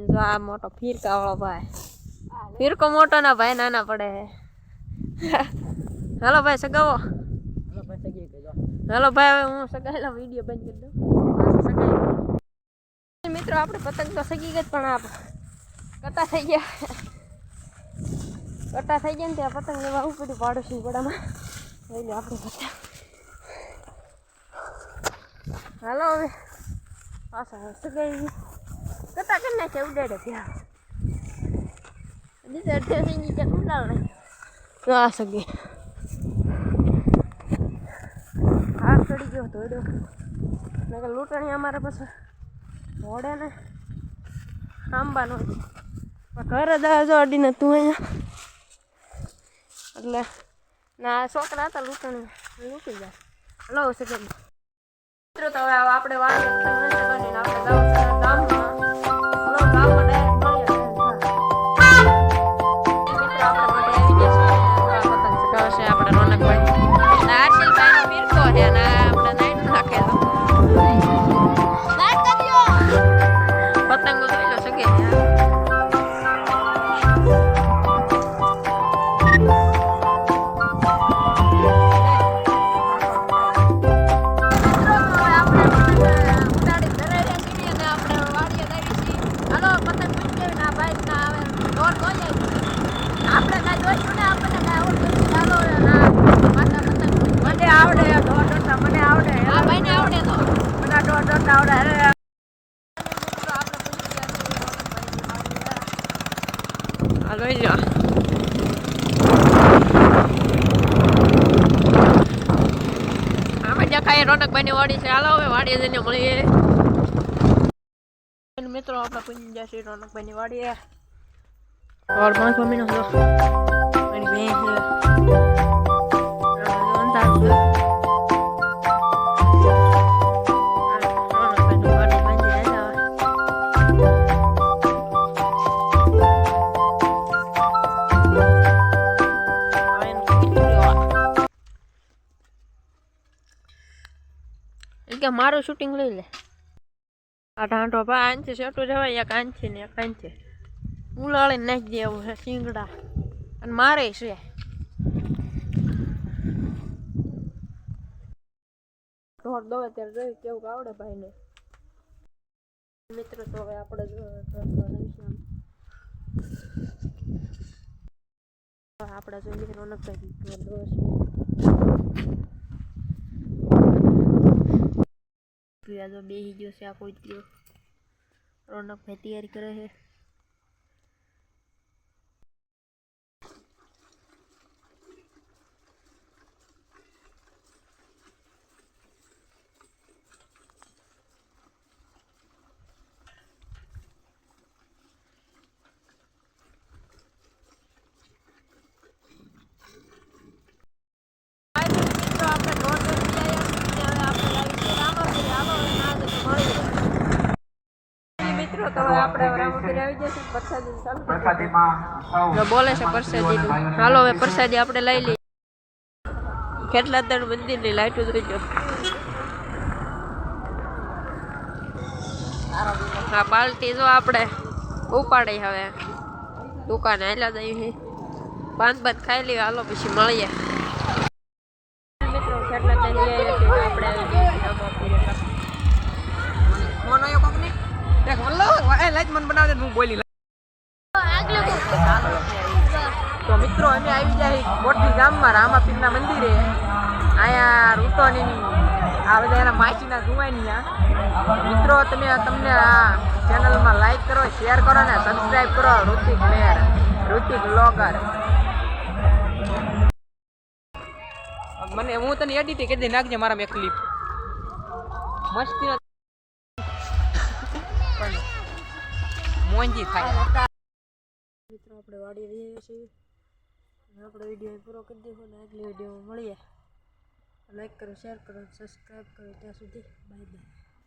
ને જો આ મોટો ફીરકા વાળો ભાઈ. ફીરકો મોટો ના ભાઈ, નાના પડે હાલો ભાઈ, સગાવો. હાલો ભાઈ, હવે હું સગાયેલા વીડિયો બંધ કરી દઉં. મિત્રો, આપણે પતંગ તો સગી ગઈ પણ આપ કટા થઈ ગયા. કટા થઈ ગયા ને ત્યાં પતંગ લેવા આવું પડ્યું પાડોશી પડામાં લઈ લો આપણે પતંગ. હાલો હવે. પાછા સગાઈ સગાઈ. કટા કરી નાખે? ઉડાડે ત્યાં. બીજા ગઈ ત્યાં ઉડાડ. આ સગી. હાથ ચડી ગયો ધોડ્યો મેં કે લૂંટણી અમારે પછી મોડે ને આંબાનો ઘરે દસ અડીને તું અહીંયા. એટલે ના છોકરા હતા લૂંટણી લૂંટી જાય. હલો સકે મિત્રો, તો હવે આપણે વાળ ફીરકો છે ને આપણે નાઈટ હાલો જો આમાં જખાએ રોનકભાઈની વાડી છે હાલો હવે વાડીએ જઈને મળીએ. મિત્રો આપણે કોઈ શ્રી રોનકભાઈની વાડીએ. ઓર પાંચ મમ્મીનો હતો એની બેન કે મારું શૂટિંગ લઈ લે. આ ઢાંઢો પા આંચે સેટું જવાય, એક આંચે ને એક આંચે ઉલાળી નાખી દે એવું છે, શીંગડા. અને મારે છે. ઢોર દવે ત્યારે જોયું કેવું આવડે ભાઈને. મિત્રો, તો હવે આપણે આપણે જોઈએ ઢોર દવે છે આ તો બેસી ગયો છે આ કોઈ તૈયારી કરે છે મિત્રો તો હવે આપણે રામપુરી આવી જશે પ્રસાદી ચાલુ કરી પ્રસાદીમાં સૌ જો બોલે છે પ્રસાદી હાલો હવે પ્રસાદી આપણે લઈ લઈએ. કેટલા ત્રણ મંદિરની લાઈટ ઉતરી જો હા બાલટી જો આપણે ઉપાડી હવે. દુકાને આયલા જઈએ પાન બાંધ બાંધ ખાઈ લઈએ હાલો પછી મળીએ. એ લાઈટ મન બનાવે હું બોલી તો મિત્રો, અમે આવી જાય મોટી ગામમાં, રામાપીરના મંદિરે. અહીંયા રૂટોની આ બધા એના માસીના જુવાની મિત્રો, તમે તમને આ ચેનલમાં લાઈક કરો શેર કરો ને સબસ્ક્રાઇબ કરો, ઋતિક મેર, ઋતિક બ્લોગર મને, હું તને એડિટ કરી નાખજે મારા મેં ક્લિપ મસ્તી મોંજી થાય. મિત્રો, આપણે વાડી રહીએ છીએ. આપણો વીડિયો પૂરો કરી દીધો ને આગલી વિડીયોમાં મળીએ. લાઈક કરો શેર કરો સબસ્ક્રાઈબ કરો. ત્યાં સુધી બાય બાય